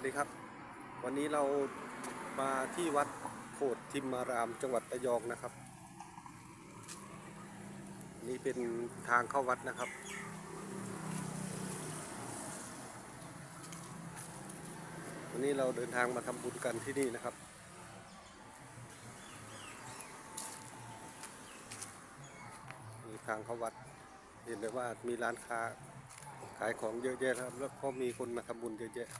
วัสดีครับ วันนี้เรามาที่วัดโพธิทิมารามจังหวัดระยองนะครับ นี่เป็นทางเข้าวัดนะครับ วันนี้เราเดินทางมาทำบุญกันที่นี่นะครับ มีทางเข้าวัด เห็นเลยว่ามีร้านค้าขายของเยอะแยะนะครับ แล้วก็มีคนมาทำบุญเยอะแยะ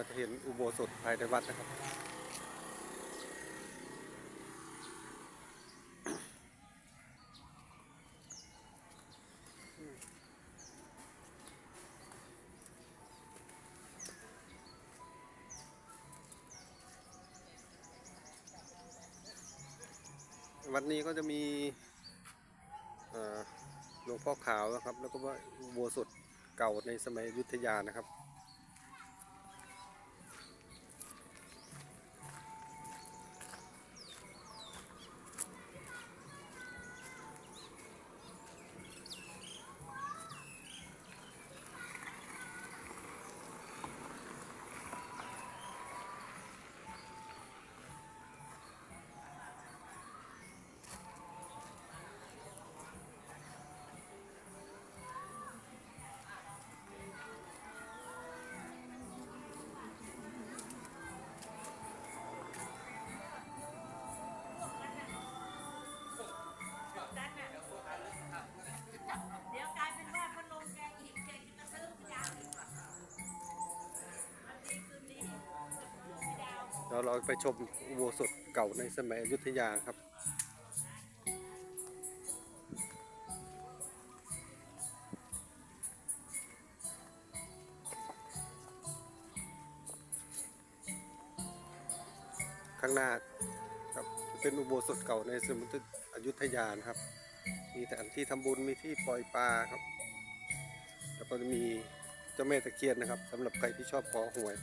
เราจะเห็นอุโบสถภายในวัดนะครับ วัดนี้ก็จะมีหลวงพ่อขาวนะครับ แล้วก็ว่าอุโบสถเก่าในสมัยยุทธยานะครับ ดาวเราเราไปชมอุโบสถเก่าในสมัยอยุธยาครับข้างหน้าครับเป็นอุโบสถเก่าในสมัยอยุธยานะครับ มีแต่ที่ทำบุญมีที่ปล่อยปลาครับ แล้วก็จะมีเจ้าแม่ตะเคียนนะครับสำหรับใครที่ชอบขอหวย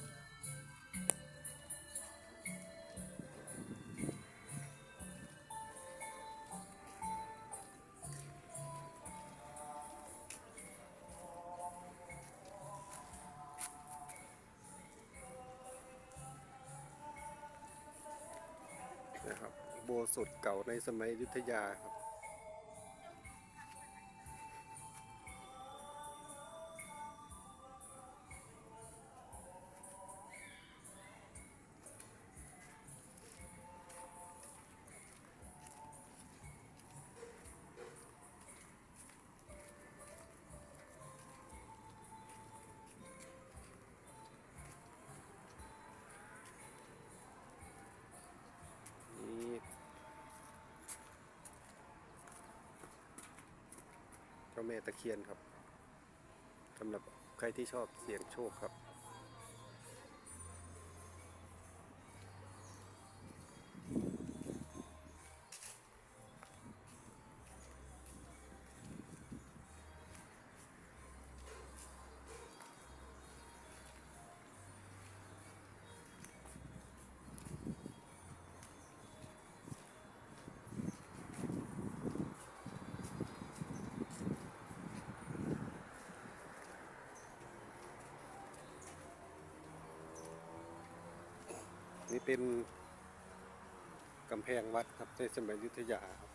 โบสถเก่าในสมัยอยุธยาครับ แม่ตะเคียนครับสำหรับใครที่ชอบเสี่ยงโชคครับ เป็นกำแพงวัดครับในสมัยยุทธยาครับ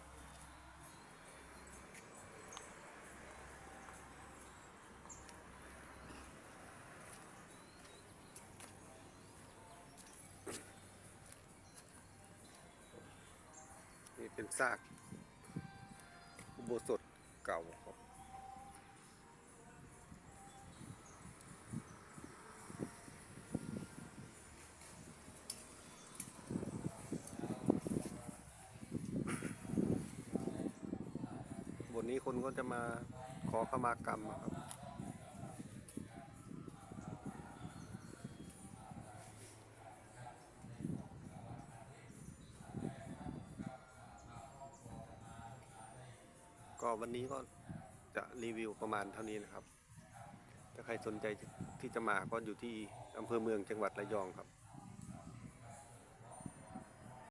นี่เป็นซากอุโบสถเก่าครับ นี้คนก็จะมาขอขมากรรมครับก็วันนี้ก็จะรีวิวประมาณเท่านี้นะครับ ถ้าใครสนใจที่จะมาก็อยู่ที่อำเภอเมืองจังหวัดระยองครับ